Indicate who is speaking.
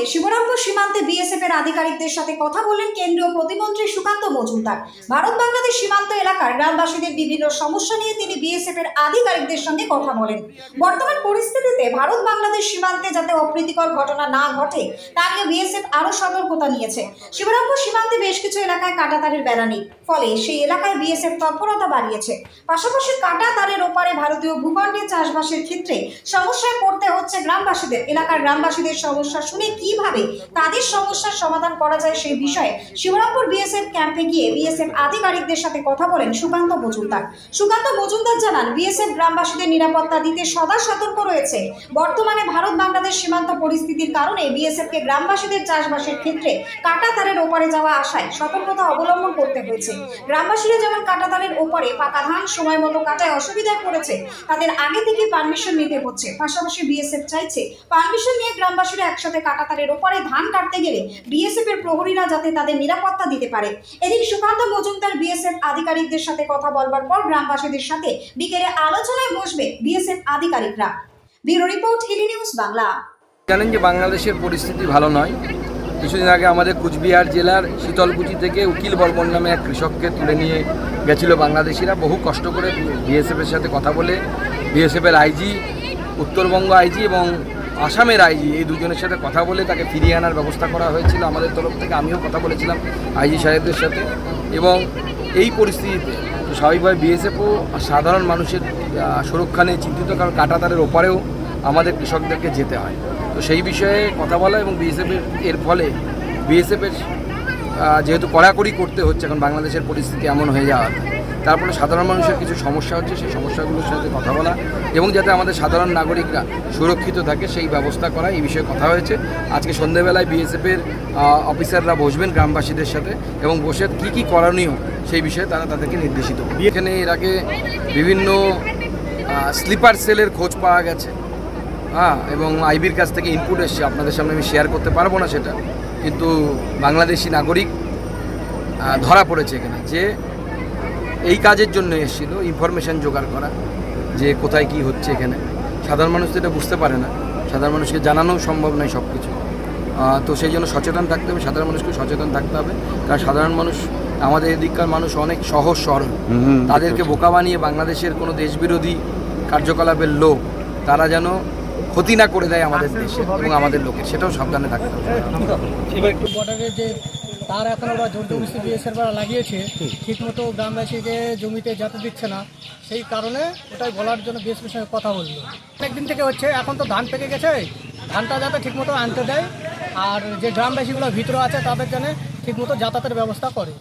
Speaker 1: আজকে শিবরামপুর সীমান্তে বিএসএফ এর আধিকারিকদের সাথে কথা বললেন কেন্দ্রীয় প্রতিমন্ত্রী সুকান্ত মজুমদার। ভারত বাংলাদেশ সীমান্ত এলাকার গ্রামবাসীদের বিভিন্ন সমস্যা নিয়ে তিনি বিএসএফ এর আধিকারিকদের সঙ্গে কথা বলেন। বর্তমান পরিস্থিতিতে ভারত বাংলাদেশ সীমান্তে যাতে অপ্রীতিকর ঘটনা না ঘটে তা নিয়ে বিএসএফ আরও সতর্কতা নিয়েছে। শিবরামপুর সীমান্তে বেশ কিছু এলাকায় কাঁটাতারের বেড়া নেই, ফলে সেই এলাকায় বিএসএফ তৎপরতা বাড়িয়েছে। পাশাপাশি কাঁটা তারের ওপারে ভারতীয় ভূখণ্ডে চাষবাসের ক্ষেত্রে সমস্যায় পড়তে হচ্ছে গ্রামবাসীদের। এলাকার গ্রামবাসীদের সমস্যা শুনে কীভাবে তাদের সমস্যার সমাধান করা যায় সেই বিষয়ে শিবরামপুর বিএসএফ ক্যাম্পে গিয়ে বিএসএফ আধিকারিকদের সাথে কথা বলেন সুকান্ত মজুমদার। সুকান্ত মজুমদার জানান, বিএসএফ গ্রামবাসীদের নিরাপত্তা দিতে সদা সতর্ক রয়েছে। বর্তমানে ভারত বাংলাদেশ সীমান্ত পরিস্থিতির কারণে বিএসএফকে গ্রামবাসীদের চাষবাসের ক্ষেত্রে কাঁটাতারের ওপারে যাওয়া আসায় সতর্কতা অবলম্বন করতে হয়েছে। গ্রামবাসীরা যেমন কাঁটাতারের ওপারে পাকা ধান সময় মতো কাটায় অসুবিধায় পড়েছে তাদের আগে থেকে পারমিশন নিতে হচ্ছে। পাশাপাশি বিএসএফ চাইছে পারমিশন নিয়ে গ্রামবাসীরা একসাথে কাঁটাতারের ওপারে ধান কাটতে গেলে বিএসএফ এর প্রহরীরা যাতে তাদের নিরাপত্তা দিতে পারে। এদিন সুকান্ত মজুমদার বিএসএফ আধিকারিকদের সাথে কথা বলবার পর গ্রামবাসীদের সাথে বিকেলে আলোচনায় বসবে বিএসএফ আধিকারিকরা। Bureau report Hili news Bangla.
Speaker 2: জানেন যে বাংলাদেশের পরিস্থিতি ভালো নয়। কিছুদিন আগে আমাদের কুচবিহার জেলার শীতলকুচি থেকে উকিল বর্মন নামে এক কৃষককে তুলে নিয়ে গেছিল বাংলাদেশিরা। বহু কষ্ট করে বিএসএফের সাথে কথা বলে বিএসএফের আইজি, উত্তরবঙ্গ আইজি এবং আসামের আইজি, এই দুজনের সাথে কথা বলে তাকে ফিরিয়ে আনার ব্যবস্থা করা হয়েছিল আমাদের তরফ থেকে, আমিও কথা বলেছিলাম আইজি সাহেবদের সাথে। এবং এই পরিস্থিতিতে স্বাভাবিকভাবে বিএসএফও সাধারণ মানুষের সুরক্ষা নিয়ে চিন্তিত, কারণ কাঁটাতারের ওপারেও আমাদের কৃষকদেরকে যেতে হয়। তো সেই বিষয়ে কথা বলা এবং বিএসএফের এর ফলে বিএসএফের যেহেতু কড়াকড়ি করতে হচ্ছে, এখন বাংলাদেশের পরিস্থিতি এমন হয়ে যাওয়ার তারপরে সাধারণ মানুষের কিছু সমস্যা হচ্ছে, সেই সমস্যাগুলোর সাথে কথা বলা এবং যাতে আমাদের সাধারণ নাগরিকরা সুরক্ষিত থাকে, সেই ব্যবস্থা করা এই বিষয়ে কথা হয়েছে। আজকে সন্ধেবেলায় বিএসএফের অফিসাররা বসবেন গ্রামবাসীদের সাথে এবং বসে কী কী করণীয় সেই বিষয়ে তারা তাদেরকে নির্দেশিত। এখানে এর আগে বিভিন্ন স্লিপার সেলের খোঁজ পাওয়া গেছে। হ্যাঁ এবং আইবির কাছ থেকে ইনপুট এসছে। আপনাদের সামনে আমি শেয়ার করতে পারব না সেটা। কিন্তু বাংলাদেশি নাগরিক ধরা পড়েছে এখানে যে এই কাজের জন্য এসেছিল ইনফরমেশন জোগাড় করা যে কোথায় কি হচ্ছে এখানে। সাধারণ মানুষ তো এটা বুঝতে পারে না। সাধারণ মানুষকে জানানোও সম্ভব নয় সব কিছু তো সেই জন্য সচেতন থাকতে হবে সাধারণ মানুষকে সচেতন থাকতে হবে। কারণ সাধারণ মানুষ আমাদের এদিককার মানুষ অনেক সহজ সরল। তাদেরকে বোকা বানিয়ে বাংলাদেশের কোনো দেশবিরোধী কার্যকলাপের লোক তারা যেন ক্ষতি না করে দেয় আমাদের দেশে এবং আমাদের লোকের। সেটাও সাবধানে থাকতে হবে।
Speaker 3: এবার একটু বর্ডারে যে তার এখন আবার জোর জমি বিএসএর বেড়া লাগিয়েছে। ঠিকমতো গ্রামবাসীকে জমিতে যেতে দিচ্ছে না। সেই কারণে ওটাই বলার জন্য বিএসপির সঙ্গে কথা বলল। অনেকদিন থেকে হচ্ছে এখন তো ধান পেকে গেছে। ধানটা যাতে ঠিকমতো আনতে দেয় আর যে গ্রামবাসীগুলো ভিতরে আছে তাদের জন্য ঠিকমতো যাতায়াতের ব্যবস্থা করে।